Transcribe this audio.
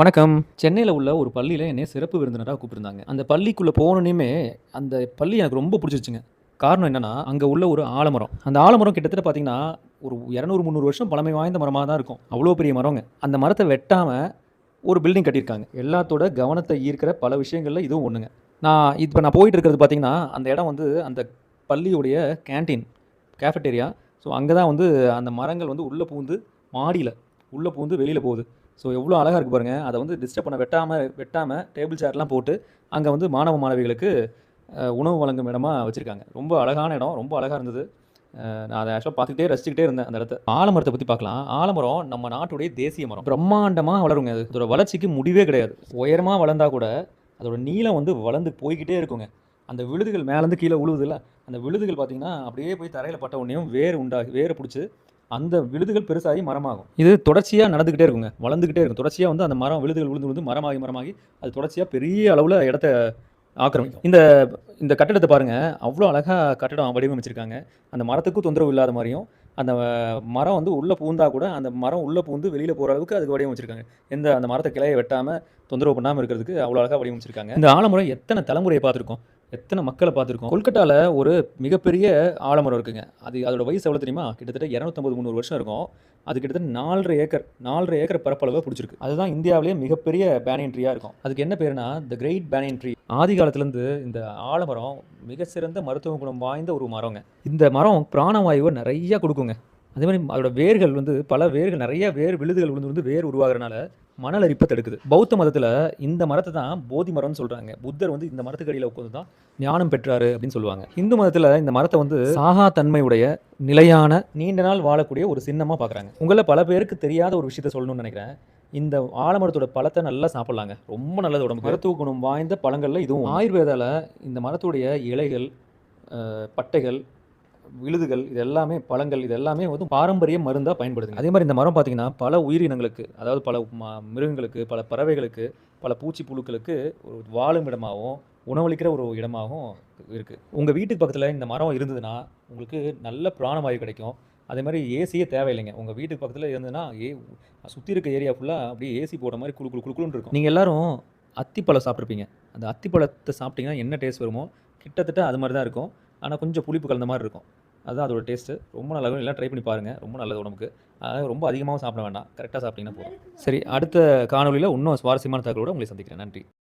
வணக்கம். சென்னையில் உள்ள ஒரு பள்ளியில் என்னை சிறப்பு விருந்தினராக கூப்பிட்டுருந்தாங்க. அந்த பள்ளிக்குள்ளே போனோன்னே அந்த பள்ளி எனக்கு ரொம்ப பிடிச்சிருச்சுங்க. காரணம் என்னென்னா அங்கே உள்ள ஒரு ஆலமரம். அந்த ஆலமரம் கிட்டத்தட்ட பார்த்தீங்கன்னா ஒரு இரநூறு முந்நூறு வருஷம் பழமை வாய்ந்த மரமாக தான் இருக்கும். அவ்வளோ பெரிய மரங்க. அந்த மரத்தை வெட்டாமல் ஒரு பில்டிங் கட்டியிருக்காங்க. எல்லாத்தோட கவனத்தை ஈர்க்கிற பல விஷயங்களில் இதுவும் ஒன்றுங்க நான் இப்போ நான் போயிட்டு இருக்கிறது பார்த்தீங்கன்னா அந்த இடம் வந்து அந்த பள்ளியுடைய கேண்டீன் கேஃபட்டேரியா ஸோ அங்கே தான் வந்து அந்த மரங்கள் வந்து உள்ளே பூந்து மாடியில் உள்ளே பூந்து வெளியில் போகுது. ஸோ எவ்வளோ அழகாக இருக்குது பாருங்கள் அதை வந்து டிஸ்டர்ப் பண்ண வெட்டாமல் வெட்டாமல் டேபிள் சேர்லாம் போட்டு அங்கே வந்து மாணவ மாணவிகளுக்கு உணவு வழங்கும் இடமா வச்சுருக்காங்க. ரொம்ப அழகான இடம் ரொம்ப அழகாக இருந்தது. நான் அதை ஆக்சுவலாக பார்த்துக்கிட்டே ரசிச்சுக்கிட்டே இருந்தேன் அந்த இடத்த. ஆலமரத்தை பற்றி பார்க்கலாம். ஆலமரம் நம்ம நாட்டுடைய தேசிய மரம். பிரம்மாண்டமாக வளருங்க. அது அதோட வளர்ச்சிக்கு முடிவே கிடையாது. உயரமாக வளர்ந்தா கூட அதோட நீளம் வந்து வளர்ந்து போய்கிட்டே இருக்குங்க. அந்த விழுதுகள் மேலேருந்து கீழே விழுவுதுல்ல அந்த விழுதுகள் பார்த்தீங்கன்னா அப்படியே போய் தரையில் பட்ட உடனேயும் வேர் உண்டாகி வேரை பிடிச்சி அந்த விழுதுகள் பெருசாகி மரமாகும். இது தொடர்ச்சியாக நடந்துக்கிட்டே இருக்குங்க. வளர்ந்துக்கிட்டே இருக்கும். தொடர்ச்சியாக வந்து அந்த மரம் விழுதுகள் விழுந்து விழுந்து மரமாகி மரமாகி அது தொடர்ச்சியாக பெரிய அளவில் இடத்த ஆக்கிரமிக்கும். இந்த இந்த கட்டடத்தை பாருங்கள் அவ்வளோ அழகாக கட்டடம் வடிவமைச்சிருக்காங்க. அந்த மரத்துக்கும் தொந்தரவு இல்லாத மாதிரியும் அந்த மரம் வந்து உள்ளே பூந்தா கூட அந்த மரம் உள்ளே பூந்து வெளியில் போகிற அளவுக்கு அதுக்கு வடிவமைச்சிருக்காங்க. எந்த அந்த மரத்தை கிளையை வெட்டாமல் தொந்தரவு பண்ணாமல் இருக்கிறதுக்கு அவ்வளோ அழகாக வடிவமைச்சிருக்காங்க. இந்த ஆலமரம் எத்தனை தலைமுறையை பார்த்துருக்கோம்? எத்தனை மக்களை பார்த்துருக்கோம்? கொல்கட்டாவில் ஒரு மிகப்பெரிய ஆலமரம் இருக்குங்க. அது அதோட வயசு எவ்வளோ தெரியுமா? கிட்டத்தட்ட இரநூத்தம்பது முந்நூறு வருஷம் இருக்கும். அது கிட்டத்தட்ட நாலரை ஏக்கர் நாலரை ஏக்கர் பரப்பளவை பிடிச்சிருக்கு. அதுதான் இந்தியாவிலேயே மிகப்பெரிய பேனியன் ட்ரீயாக இருக்கும். அதுக்கு என்ன பேருனா த கிரேட் பேனியன் ட்ரீ ஆதி காலத்துலேருந்து இந்த ஆலமரம் மிக சிறந்த மருத்துவ குணம் வாய்ந்த ஒரு மரங்க. இந்த மரம் பிராணவாயுவை நிறையா கொடுக்குங்க. அதே மாதிரி அதோட வேர்கள் வந்து பல வேர்கள் நிறைய வேர் விழுதுகள் விழுந்து வந்து வேர் உருவாகிறனால மணல் அரிப்பை தடுக்குது. பௌத்த மதத்தில் இந்த மரத்தை தான் போதி மரம்னு சொல்கிறாங்க புத்தர் வந்து இந்த மரத்துக்கு அடியில் உட்காந்து தான் ஞானம் பெற்றாரு அப்படின்னு சொல்லுவாங்க. இந்து மதத்தில் இந்த மரத்தை வந்து சாகா தன்மையுடைய நிலையான நீண்ட நாள் வாழக்கூடிய ஒரு சின்னமாக பார்க்குறாங்க உங்களில் பல பேருக்கு தெரியாத ஒரு விஷயத்த சொல்லணும்னு நினைக்கிறேன். இந்த ஆலமரத்தோட பழத்தை நல்லா சாப்பிட்லாங்க. ரொம்ப நல்லது உடம்பு மருத்துவ குணம் வாய்ந்த பழங்களில் இதுவும் ஆயுர்வேதால இந்த மரத்துடைய இலைகள் பட்டைகள் விழுதுகள் இது எல்லாமே பழங்கள் இது எல்லாமே வந்து பாரம்பரிய மருந்தாக பயன்படுது அதே மாதிரி இந்த மரம் பார்த்தீங்கன்னா பல உயிரினங்களுக்கு அதாவது பல மிருகங்களுக்கு பல பறவைகளுக்கு பல பூச்சி புழுக்களுக்கு ஒரு வாழும் இடமாகவும் உணவளிக்கிற ஒரு இடமாகவும் இருக்குது உங்கள் வீட்டுக்கு பக்கத்தில் இந்த மரம் இருந்ததுன்னா உங்களுக்கு நல்ல பிராணவாயு கிடைக்கும். அதே மாதிரி ஏசியே தேவையில்லைங்க. உங்கள் வீட்டுக்கு பக்கத்தில் இருந்ததுன்னா ஏ சுற்றி இருக்க ஏரியா ஃபுல்லாக அப்படியே ஏசி போடுற மாதிரி குழு குழு குளு இருக்கும். நீங்கள் எல்லாரும் அத்திப்பழம் சாப்பிட்ருப்பீங்க அந்த அத்திப்பழத்தை சாப்பிட்டீங்கன்னா என்ன டேஸ்ட் வருமோ கிட்டத்தட்ட அது மாதிரி தான் இருக்கும். ஆனால் கொஞ்சம் புளிப்பு கலந்த மாதிரி இருக்கும். அதுதான் அதோட டேஸ்ட்டு ரொம்ப நல்லா இருக்கும். எல்லாம் ட்ரை பண்ணி பாருங்கள் ரொம்ப நல்லது உடம்புக்கு. அதாவது ரொம்ப அதிகமாகவும் சாப்பிட வேண்டாம். கரெக்டாக சாப்பிட்டீங்கன்னா போதும். சரி அடுத்த காணொலியில் இன்னும் சுவாரஸ்யமான தகவலோட உங்களை சந்திக்கிறேன். நன்றி.